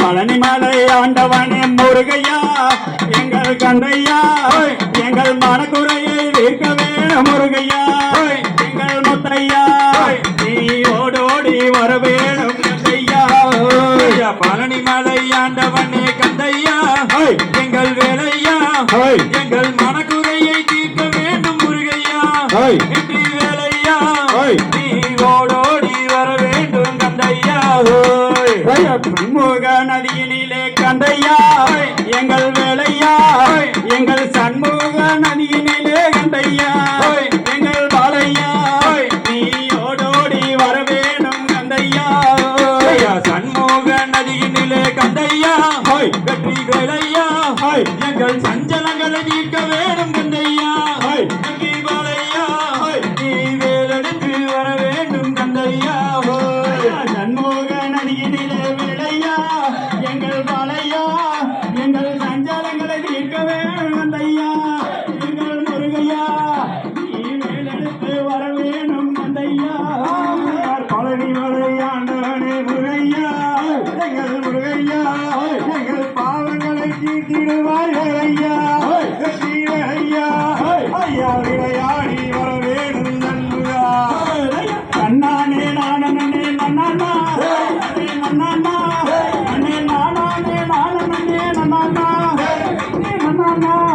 பழனி மலை ஆண்டவனே முருகையா எங்கள் கண்டையா முருகையா ஓய் வெற்றி வேலையா ஓய் நீ ஓடோடி வர வேண்டும் ஐயா, சண்முக நதியினிலே கண்டையா எங்கள் வேலையா? எங்கள் சண்முக நதியினிலே கண்டையா எங்கள் பாலையா? நீ ஓடோடி வர வேணும் கண்டையா சண்முக நதியினிலே கந்தையா? ஓய் வெற்றி வேலையா ஓய் எங்கள் சஞ்சலங்களை தீர்க்க வேண்டும் எங்கள் பாலையா எங்கள் சஞ்சாலங்களை தீர்க்க வேணும் கண்டையா எங்கள் முருகையா நீ மேலெடுத்து வர வேணும் கண்டையா பழனி மலையாண்டவனே முருகையா எங்கள் முருகையா எங்கள் பாவங்களை தீர்த்திடுவார்கள் ஐயா ஐயா ஐயா விளையாடி வர வேணும் நண்புகா. கண்ணானே நானே நன்னானா நன்னானா আমার